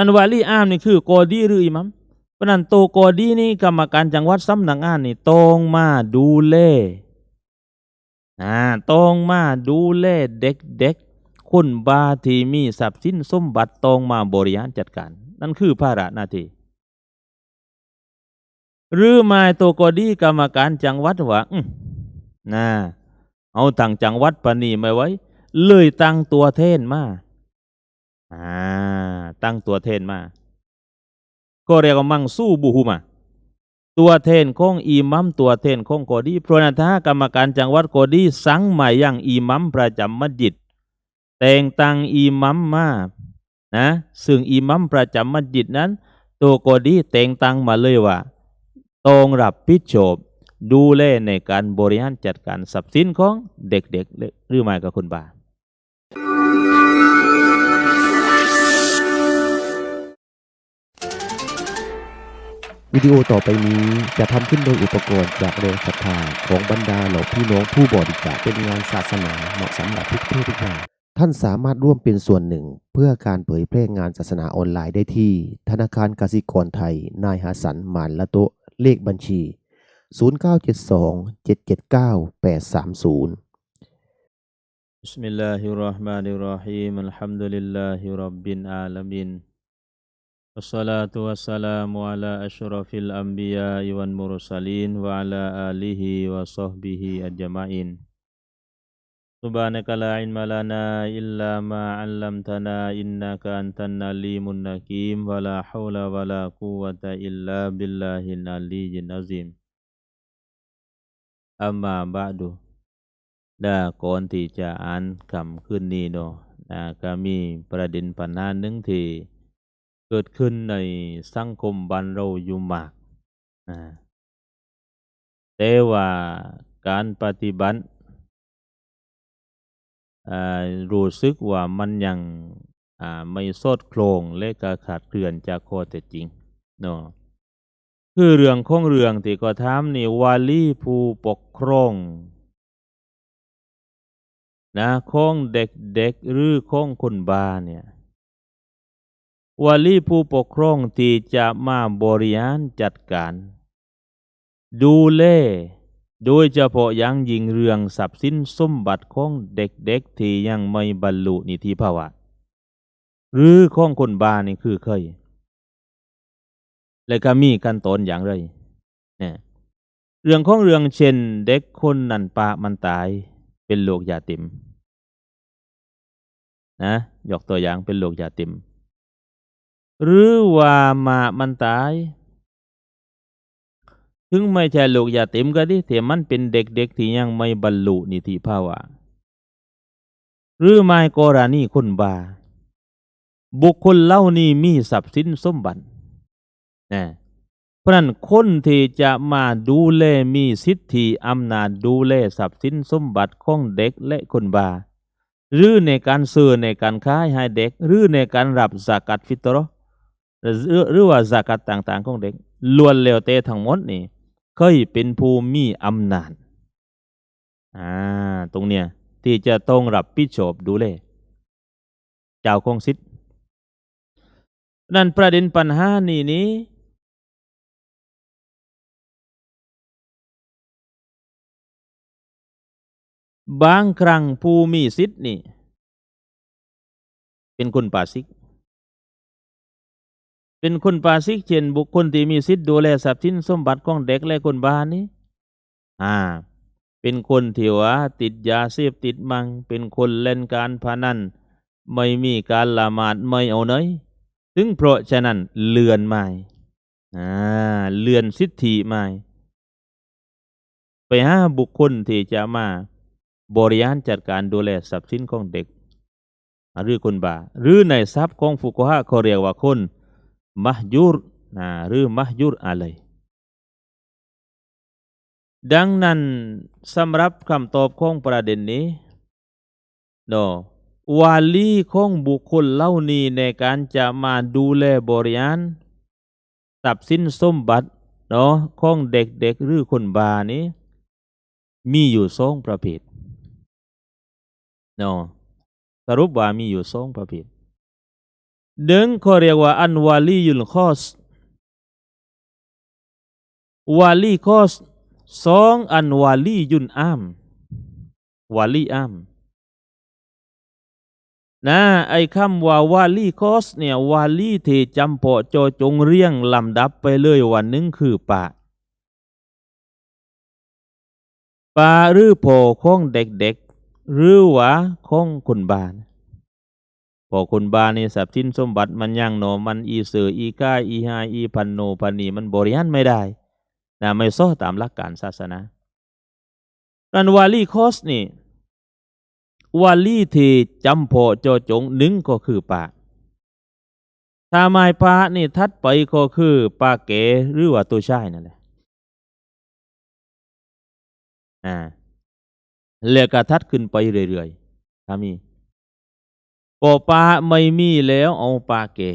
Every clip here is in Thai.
นั่นวาลีอามนี่คือกอดีหรืออิมัมเพราะนั้นโตกอดีนี่กรรมการจังหวัดสำนักงานนี่ต้องมาดูแลอ่าต้องมาดูแลเด็กๆคนบาที่มีทรัพย์สินสมบัติต้องมาบริหารจัดการ นั่นคือภาระหน้าที่หรือม่โตกอดีกรรมการจังหวัดว่าอื้อน่าเอาทางจังหวัดปานนีไม่ไว้ เลยตั้งตัวเทนมา อ่าตั้งตัวเทนมา ก็เรียกว่ามังสู้บุหุมา ตัวเทนของอีมัมตัวเทนของโกดีพรนั้นถ้ากรรมการจังหวัดโกดีสั่งมายังอีมัมประจำมัสยิดแต่งตั้งอีมัมมานะซึ่งอีมัมประจำมัสยิดนั้น ตัวโกดีแต่งตั้งมาเลยว่าต้องรับผิดชอบดูแลในการบริหารจัดการทรัพย์สินของเด็กๆหรือไม่ก็คนบา วิดีโอต่อไปนี้จะทำขึ้นโดยอุปกรณ์จากแรงศรัทธาของบรรดาเหล่าพี่น้องผู้บริจาคเป็นงานศาสนาเหมาะสำหรับทุกเพศทุกวัยท่านสามารถร่วมเป็นส่วนหนึ่ง เพื่อการเผยแพร่งานศาสนาออนไลน์ได้ที่ ธนาคารกสิกรไทย นายหาสันหมานละโตะเลขบัญชี 0972 779 830 بسم الله الرحمن الرحيم الحمد لله رب العالمين Assalatu wassalamu ala asyrafil anbiya wal mursalin wa ala alihi wa sahbihi ajma'in. Subhanaka la ilma lana illa ma 'allamtana innaka antan alimun hakim wa la hawla wa la quwwata illa billahil aliyyil azim. Amma ba'du. Da kon ti an kam khun ni no. Kami pradin panan nung ti เกิดขึ้นในสังคมบ้านเราอยู่มากนะแต่ว่าการปฏิบัติรู้สึกว่ามันยังไม่สอดคล้องและก็ขาดเคลื่อนจากข้อเท็จจริงเนาะคือเรื่องของเรื่องที่ก็ถามนี่วาลีผู้ปกครองนะของเด็กๆหรือของคนบาเนี่ย วาลีผู้ปกครองที่จะมาบริหารจัดการ ดูแลโดยเฉพาะอย่างยิ่งเรื่องทรัพย์สินสมบัติของเด็กๆที่ยังไม่บรรลุนิติภาวะ หรือของคนบานี่คือเคย และก็มีขั้นตอนอย่างไรเนี่ยเรื่องของเรื่องเช่น เด็กคนนันปะมันตายเป็นโรคยาติมนะยกตัวอย่างเป็นโรคยาติม หรือว่ามามันตาย ถึงไม่ใช่โรคยาติมก็ดีแต่มันเป็นเด็กๆที่ยังไม่บรรลุนิติภาวะ หรือไม่กรณีคนบา บุคคลเล่านี้มีทรัพย์สินสมบัตินะเพราะนั้นคนที่จะมาดูแลมีสิทธิอำนาจดูแลทรัพย์สินสมบัติของเด็กและคนบาหรือในการซื้อในการค้ายให้เด็ก หรือในการรับสากัดฟิตรอ หรือว่าสากัดต่างๆ ของเด็กล้วนแล้วแต่ทั้งหมดนี่เคยเป็นผู้มีอำนาจอ่าตรงเนี้ยที่จะต้องรับผิดชอบดูแลเจ้าของสิทธิ์นั่นประเด็นปัญหานี่นี้บางครั้งผู้มีสิทธิ์นี่ เป็นคนป่าสิก เป็นคนปาสิกเช่นบุคคลที่มีสิทธิ์ดูแลทรัพย์สินสมบัติของเด็กและคนบ้านนี้อ่าเป็นคนที่ว่าติดยาเสพติดมัง เป็นคนเล่นการพนันไม่มีการละหมาดไม่เอาเนยถึงเพราะฉะนั้นเลือนไม่อ่าเลือนสิทธิไม่ไปหาบุคคลที่จะมาบริหารจัดการดูแลทรัพย์สินของเด็ก หรือคนบาหรือในทรัพย์ของฟุกฮะเขาเรียกว่าคน มะยุรนะหรือมะยุรอะไรดังนั้นสำหรับคำตอบของประเด็นนี้เนาะวาลีของบุคคลเหล่านี้ในการจะมาดูแลบริหารทรัพย์สินสมบัติเนาะของเด็กๆหรือคนบานี้ มีอยู่สองประเภทเนาะสรุปว่ามีอยู่สองประเภท ดึงเขาเรียกว่าอันวาลียุลคอสวาลีคอสสองอันวาลียุนอามวาลีอามนะไอ้คำว่าวาลีคอสเนี่ยวาลีที่จำเพาะโจจงเรียงลำดับไปเลยวันหนึ่งคือปะปาหรือโพของเด็กๆหรือว่าของคนบาน พอคนบานนี่ทรัพย์สินสมบัติมันยังโนมันอีเสืออีก้าอีหาอีพันโนพันนีมันบริหารไม่ได้นะไม่ซ้อตามหลักการศาสนาดันวาลีคอสนี่วาลีที่จำพาะโจจงหนึ่งก็คือปะถ้าไม้ปะนี่ทัดไปก็คือปาเก๋หรือว่าตัวชายนั่นแหละอ่าเรียกทัดขึ้นไปเรื่อยๆถ้ามี ปอปลาไม่มีแล้วเอาปลาเก๋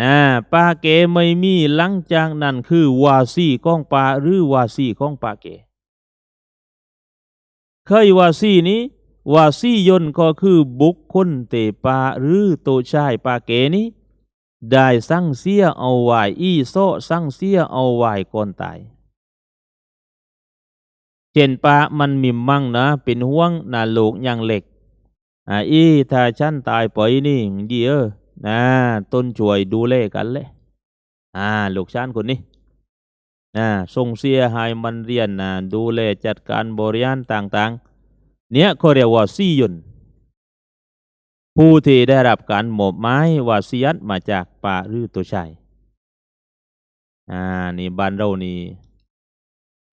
อ่าปลาเก๋ไม่มีหลังจากนั้นคือวาซี่ของปลาหรือวาซี่ของปลาเก๋เคยวาซี่นี้วาซี่ยนก็คือบุคคลเตปาหรือโตชายปาเกนี้ได้สั่งเสียเอาไว้อีโซสั่งเสียเอาไว้ก่อนตายเช่นปามันมิมมั่งนะเป็นห่วงนาโลกอย่างเหล็ก อ่าอีถ้าฉันตายไปนี่เดียวนะต้นช่วยดูแลกันเลยอ่าลูกชานคนนี้นะส่งเสียให้มันเรียนนะดูแลจัดการบริหารต่างๆ เนี่ยเขาเรียกว่าซียุนผู้ที่ได้รับการหมอบไม้วาสิยัตมาจากป่าหรือตัวชายอ่านี่บ้านเรานี่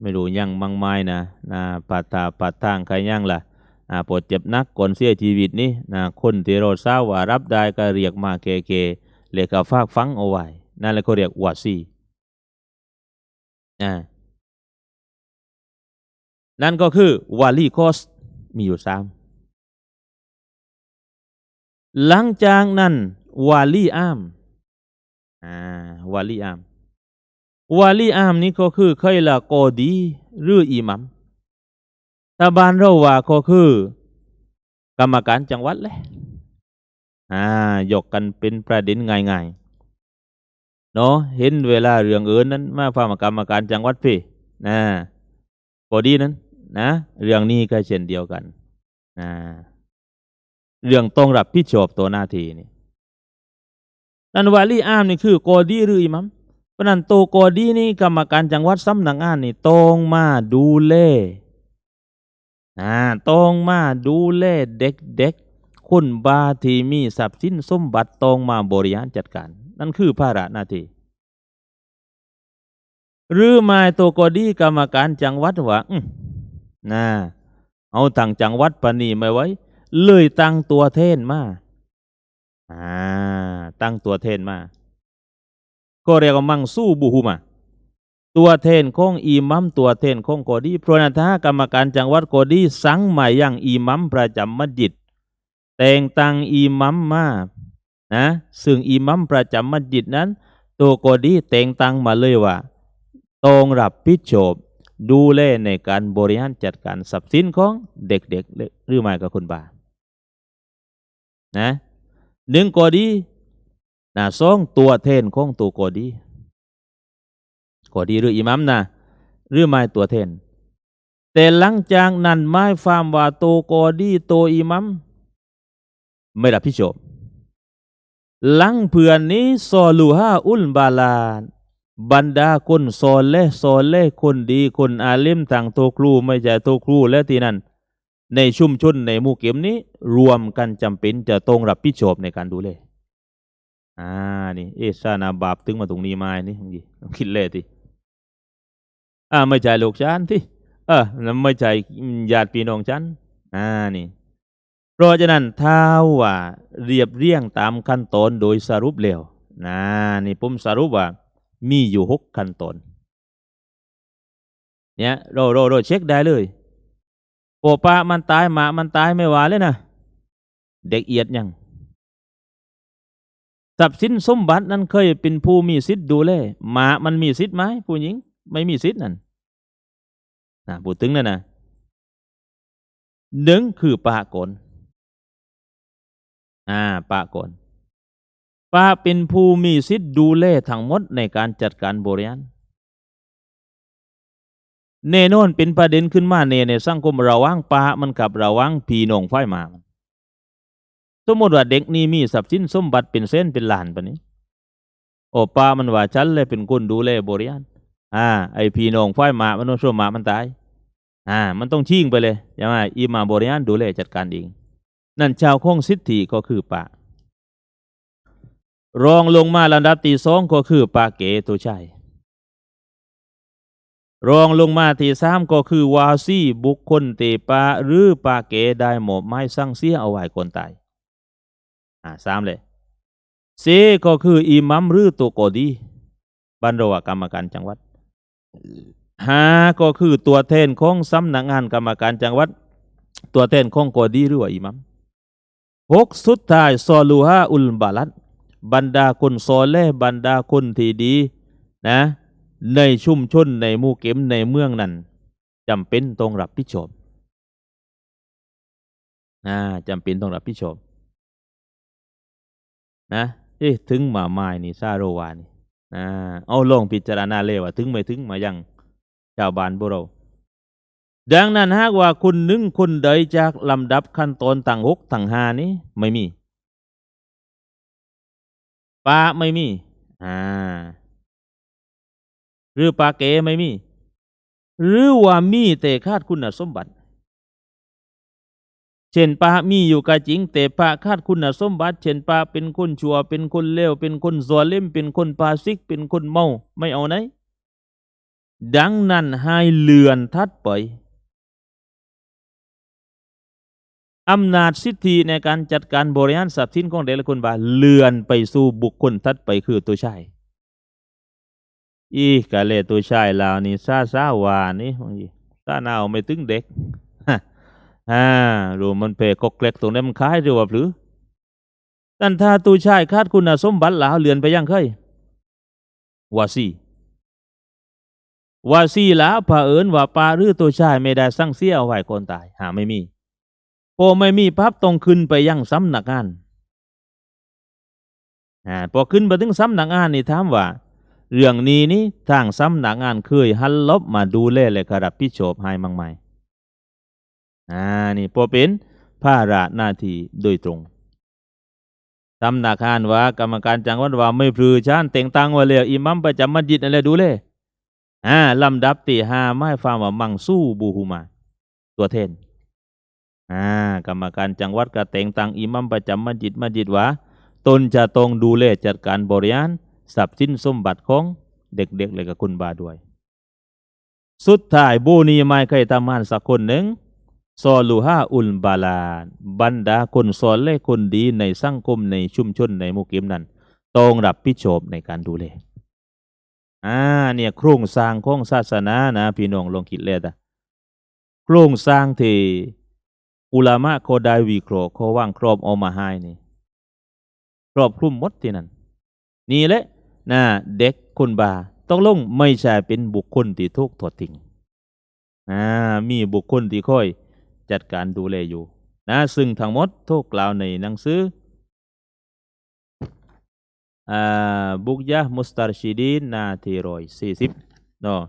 ไม่รู้ยังมังไม้นะนะปัตตาปัตทางใครยังล่ะอ่า ปวดเจ็บนักก่อนเสียชีวิตนี่นะคนที่เราทราบว่ารับได้ก็เรียกมาเกเกเรียกฝากฟังเอาไว้นั่นแหละเขาเรียกวาซีอ่านั่นก็คือวาลีคอสมีอยู่สามหลังจากนั้นวาลีอามอ่าวาลีอามวาลีอามนี้ก็คือเคยละกอดี หรืออิหมัม ถ้าบ้านเราว่าก็คือ กรรมการจังหวัดเลยอ่ายกกันเป็นประเด็นง่ายๆเนาะเห็นเวลาเรื่องเอื่นนั้นมาฟังกรรมการจังหวัดพี่นะกอดีนั้น นะ เรื่องนี้ก็เช่นเดียวกันนะเรื่องต้องรับผิดชอบตัวหน้าที่นี่นันวาลีอามนี่คือกอดีหรืออิมัมเพราะนั้นโตกอดีนี่กรรมการจังหวัดสำนักงานนี่ต้องมาดูแล อ่าต้องมาดูแลเด็กๆคนบาที่มีทรัพย์สินสมบัติต้องมาบริหารจัดการ นั่นคือภาระหน้าที่หรือไม่โตกอดีกรรมการจังหวัดว่าอืมนะเอาทางจังหวัดปณีไม่ไว้ เลยตั้งตัวเทนมาอ่าตั้งตัวเทนมา ก็เรียกว่ามังสู้บูฮูมา ตัวเทนของอีมัมตัวเทนของกดีเพราะนั้นถ้ากรรมการจังหวัดโกดีสั่งมายังอีมัมประจำมัสยิดแต่งตั้งอีมัมมานะซึ่งอีมัมประจำมัสยิดนั้น ตัวโกดีแต่งตั้งมาเลยว่าต้องรับผิดชอบดูแลในการบริหารจัดการทรัพย์สินของเด็กๆหรือไม่ก็คนบานะหนึ่งโกดีนะสองตัวเทนของตัวโกดี กอดีหรืออิมัมนะหรือไม่ตัวเทน แต่หลังจากนั้นไม่ฟามว่าโตกอดีโตอิมัมไม่รับผิดชอบหลังเพื่อนนี้ซอลูฮาอุลบาลาบรรดาคนสอนและสอนและคนดีคนอาเลมต่างโตครูไม่ใช่โตครูและที่นั่นในชุมชนในหมู่เก็มนี้ รวมกันจำเป็นจะต้องรับผิดชอบในการดูแลอ่านี่เอชานาบาปถึงมาตรงนี้มานี่ยี่คิดเลยที อ่าไม่ใช่ลูกฉันที่เออไม่ใช่ญาติพี่น้องฉันอ่านี่ เพราะฉะนั้นถ้าว่าเรียบเรียงตามขั้นตอนโดยสรุปแล้วนะนี่ผมสรุปว่า มีอยู่หกขั้นตอนเนี่ยเราเราเราเช็คได้เลยโอปะมันตายหมามันตายไม่ว่าเลยนะเด็กเอียดยังทรัพย์สินสมบัตินั้นเคยเป็นผู้มีสิทธิ์ดูแลหมามันมีสิทธิ์ไหมผู้หญิง ไม่มีสิทธิ์นั่นนะพูดถึงนั่นนะหนึ่งคือปะกนอ่าปะกนป้าเป็นผู้มีสิทธิ์ดูแลทั้งหมดในการจัดการบริหารแน่นอนเป็นประเด็นขึ้นมาในในสังคมระว่างป้ามันกับระว่างพีนองฝ่ายหมามันสมมติว่าเด็กนี่มีทรัพย์สินสมบัติเป็นเส้นเป็นลานปะนี้โอป้ามันว่าฉันเลยเป็นคนดูแลบริหาร อ่า ไอพี่น้องฝ่ายหมามันต้องช่วยหมามันตาย อ่า มันต้องชิงไปเลยใช่ไหมอีมาบริหารดูแลจัดการเอง นั่นชาวคงสิทธิก็คือป่ารองลงมาลำดับที่สองก็คือปาเกตัวชายรองลงมาที่สามก็คือวาซีบุคคลเตปาหรือปาเกได้หมอบไม้สั่งเสียเอาไว้คนตาย อ่าสามเลยเซก็คืออิมัมหรือตัวโกดีบรรดากรรมการจังหวัด หาก็คือตัวแทนของสำนักงานกรรมการจังหวัด ตัวแทนของโกดีหรือว่าอิมัมหกสุดท้ายซอลูฮาอุลบาลัดบรรดาคนซอเลห์บรรดาคนที่ดีนะในชุมชนในหมู่เก็มในเมืองนั้นจำเป็นต้องรับผิดชอบอ่าจำเป็นต้องรับผิดชอบนะเอ๊ะถึงหมาไม้นี่ซาโรวานี่ อ่าเอาลงพิจารณาเลยว่าถึงไม่ถึงมายังชาวบ้านบุเราดังนั้นหากว่าคุณนึ่งคนใดจากลำดับขั้นตอนต่างหกต่างหานี้ไม่มีปลาไม่มีอ่าหรือปลาเก๋ไม่มี หรือว่ามีแต่คาดคุณสมบัติ เช่นปลามีอยู่ก็จริง แต่ปลาคาดคุณสมบัติ เช่นปลาเป็นคนชั่ว เป็นคนเลว เป็นคนซัวเล่ม เป็นคนปาซิก เป็นคนเมา ไม่เอาไหน ดังนั้นให้เลื่อนทัดไป อำนาจสิทธิในการจัดการบริหารทรัพย์สินของเด็กและคนบาเลื่อนไปสู่บุคคลทัดไปคือตัวชายอีกะเลตัวชายลาวนี่ซาซาวานี่บางทีซาหนาวไม่ถึงเด็ก ฮ่ารูมันเพกกเล็กตรงนี้มันคล้ายหรือว่าหรือตันถ้าตัวชายคาดคุณสมบัติหลาเลือนไปยังเคยวาซีวาซีหลาวเผอิญว่าปลาหรือตัวชายไม่ได้สั่งเสียเอาไว้คนตาย หาไม่มีพอไม่มีพับต้องขึ้นไปยังสำนักงานอ่าพอขึ้นไปถึงสำนักงานนี่ถามว่าเรื่องนี้นี่ทางสำนักงานเคยหันลบมาดูแลและก็รับผิดชอบให้มั่งไหม อ่านี่พอเป็นภาระหน้าที่โดยตรงสำหนักงานว่ากรรมการจังหวัดว่าไม่พลือชานแต่งตั้งไว้แล้วอิมัมประจำมัสยิดอะไรดูแลยอ่าลำดับที่ห้าไม่ฟังว่ามังสู้บูฮูมา ตัวเทนอ่ากรรมการจังหวัดก็แต่งตั้งอิมัมประจำมัสยิดมัสยิดว่าตนจะต้องดูแลจัดการบริหารทรัพย์สินสมบัติของเด็กๆเลยกับคุณบาด้วย สุดท้ายบูนีไม่เคยทำงานสักคนหนึ่ง ซอลูฮาอุลบาลา บรรดาคนสอนและคนดีในสังคมในชุมชนในหมุกิมนั้นต้องรับผิดชอบในการดูแลอ่าเนี่ยโครงสร้างของศาสนานะพี่น้องลองคิดเลยนะโครงสร้างที่อุลามะเขาได้วิเคราะห์เขาว่างครอบเอามาให้นี่ครอบคลุมหมดที่นั่นนี่แหละนะเด็กคนบาต้องลงไม่ใช่เป็นบุคคลที่ทุกข์ทอดทิ้งอ่ามีบุคคลที่ค่อย จัดการดูแลอยู่นะซึ่งทั้งหมดทุกกล่าวในหนังสืออ่าบุกยะมุสตารชิดีนนาทีรอยสี่สิบเนาะ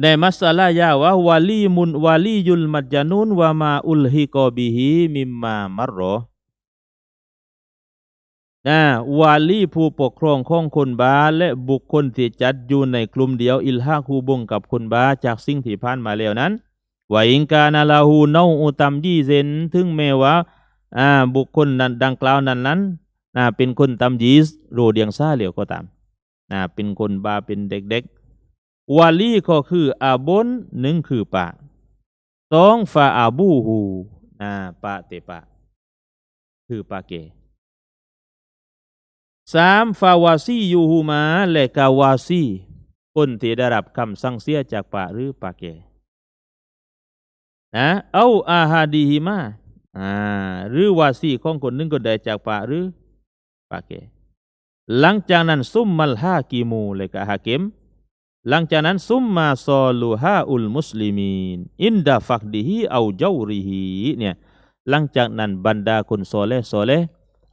ในมัสลายาวะวาลีมุนวาลียุลมัจจานุนวามาอุลฮิกอบิฮิมิมมามารรอนะวาลีผู้ปกครองของคนบาและบุคคลที่จัดอยู่ในกลุ่มเดียวอิลฮาคูบงกับคนบาจากสิ่งที่ผ่านมาแล้วนั้น ว่าอิงกานาลาหูเนาอุตัมยี่เซนถึงแม้ว่าอ่าบุคคลนั้นดังกล่าวนั้นนั้นนะเป็นคนตำยีสโรเดียงซาเหลียวก็ตามนะเป็นคนบาเป็นเด็กๆวาลีก็คืออาบนหนึ่งคือปะสองฟาอาบูหูนะปะเตปะ คือปาเกสามฟาวาซียูฮูมาและกาวาซีคนที่ได้รับคำสั่งเสียจากปะหรือปาเก นะเอาอาฮาดีฮิมาอ่าหรือวาซีของคนหนึ่งก็ได้จากปะหรือปาเกหลังจากนั้นซุมมัลฮากิมูและกะฮาเกมหลังจากนั้นซุมมาซอลูฮาอุลมุสลิมีนอินดาฟักดีฮีเอาเจ้าริฮีเนี่ยหลังจากนั้นบรรดาคนโซเลโซเล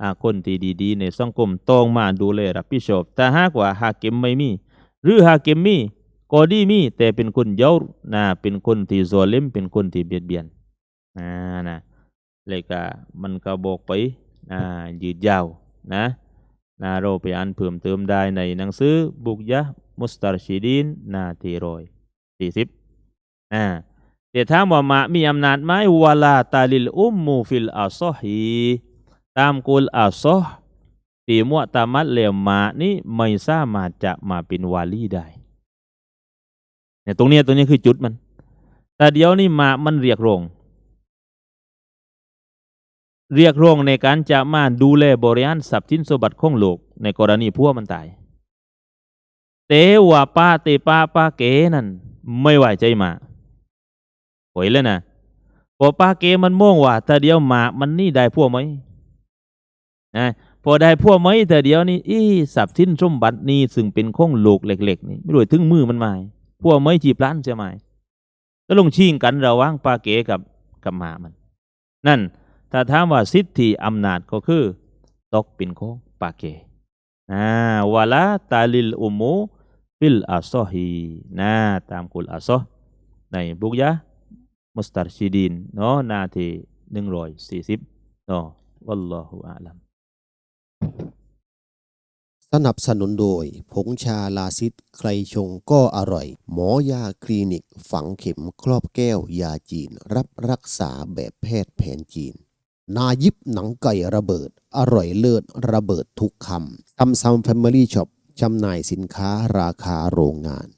อ่าคนที่ดีๆ ในสังคมต้องมาดูแลรับผิดชอบแต่หากว่าหาเกมไม่มี หรือหาเกมมี ก็ดีมีแต่เป็นคนเย้านะเป็นคนที่โซเลมเป็นคนที่เบียดเบียนอ่านะเลยก็มันก็บอกไปอ่ายืดยาวนะนะเราไปอ่านเพิ่มเติมได้ในหนังสือบุกยะมุสตาร์ชีดีนนาทีรอยสี่สิบอ่าแต่ถามว่ามะมีอำนาจไหมวะลาตาลิลอุมมูฟิลอาซอฮีตามกุลอาซอฮ์ตีมัวตามัดเลวมานี่ไม่สามารถจะมาเป็นวาลีได้ เนี่ยตรงนี้ตรงนี้คือจุดมัน แต่เดี๋ยวนี้มามันเรียกร้องเรียกร้องในการจะมาดูแลบริหารทรัพย์สินสมบัติของโลก ในกรณีพัวมันตาย เตว่าป้าเตป้าป้าเก๋นั่น ไม่ไหวใจมาหวยเลยนะพอป้าเก๋มันม่วงว่าแต่เดียวมามันนี่ได้พวกไหมนะพอได้พวกไหมแต่เดียวนี่อีทรัพย์สินสมบัตินี่ซึ่งเป็นของโลกเล็กๆนี่ไม่รู้ถึงมือมันมา พวกไหมจีบล้านจะมาก็ลงชิงกันระหว่างปาเก๋กับกับหมามัน นั่นถ้าถามว่าสิทธิอำนาจก็คือ ตกเป็นของปาเกนะวะลาตาลิลอุมูฟิลอาซอฮีนะตามกุลอาซอในบุกยะมุสตาร์ชีดีนเนาะหนาที่หนึ่งร้อยสี่สิบเนาะวัลลอฮุอาลัม สนับสนุนโดย ผงชาลาซิดใครชงก็อร่อย หมอยาคลินิก ฝังเข็มครอบแก้วยาจีน รับรักษาแบบแพทย์แผนจีน นายิบหนังไก่ระเบิด อร่อยเลิศระเบิดทุกคำซัมซัมแฟมิลี่ช็อปจำหน่ายสินค้าราคาโรงงาน